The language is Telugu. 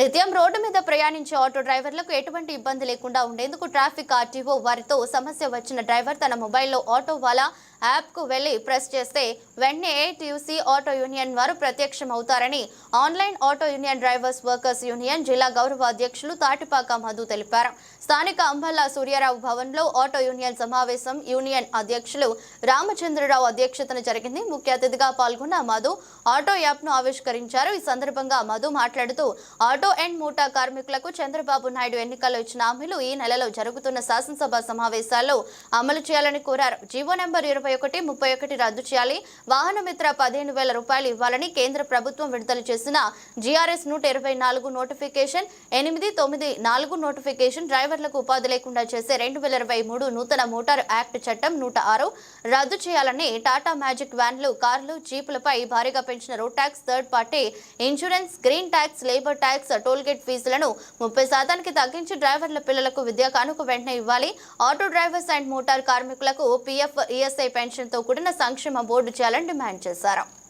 నిత్యం రోడ్డు మీద ప్రయాణించే ఆటో డ్రైవర్లకు ఎటువంటి ఇబ్బంది లేకుండా ఉండేందుకు ట్రాఫిక్ ఆర్టీఓ వారితో సమస్య వచ్చిన డ్రైవర్ తన మొబైల్లో ఆటో వాలా యాప్కు వెళ్ళి ప్రెస్ చేస్తే వెంటనే ఏటీయూసీ ఆటో యూనియన్ వారు ప్రత్యక్షం అవుతారని online auto union drivers workers union జిల్లా గౌరవ అధ్యక్షులు తాటిపాక మధు తెలిపారు. స్థానిక అంబల్లా సూర్యారావు భవన్లో ఆటో యూనియన్ సమావేశం యూనియన్ అధ్యక్షులు రామచంద్రరావు అధ్యక్షతన జరిగింది. ముఖ్య అతిథిగా పాల్గొన్న మధు ఆటో యాప్ను ఆవిష్కరించారు. ఈ సందర్భంగా మధు మాట్లాడుతూ ఆటో అండ్ మోటార్ కార్మికులకు చంద్రబాబు నాయుడు ఎన్నికల్లో ఇచ్చిన హామీలు ఈ నెలలో జరుగుతున్న శాసనసభ సమావేశాల్లో అమలు చేయాలని కోరారు. జీవో నెంబర్ ఇరవై ఒకటి ముప్పై ఒకటి రద్దు చేయాలి. వాహనమిత్ర పదిహేను వేల రూపాయలు ఇవ్వాలని కేంద్ర ప్రభుత్వం విడుదల చేసిన జీఆర్ఎస్ నూట ఇరవై నాలుగు నోటిఫికేషన్ ఎనిమిది తొమ్మిది నాలుగు నోటిఫికేషన్ డ్రైవర్లకు ఉపాధి లేకుండా చేసే రెండు వేల ఇరవై మూడు నూతన మోటార్ యాక్ట్ చట్టం నూట ఆరు రద్దు చేయాలని టాటా మ్యాజిక్ వ్యాన్లు కార్లు జీపులపై భారీగా పెంచిన road tax third party insurance green tax labour tax toll gate ఫీజులను ముప్పై శాతానికి తగ్గించి డ్రైవర్ల పిల్లలకు విద్యా కానుక వెంటనే ఇవ్వాలి. ఆటో డ్రైవర్స్ అండ్ మోటార్ కార్మికులకు పీఎఫ్ ఈఎస్ఐ పెన్షన్తో కూడిన సంక్షేమ బోర్డు చేయాలని డిమాండ్ చేశారు.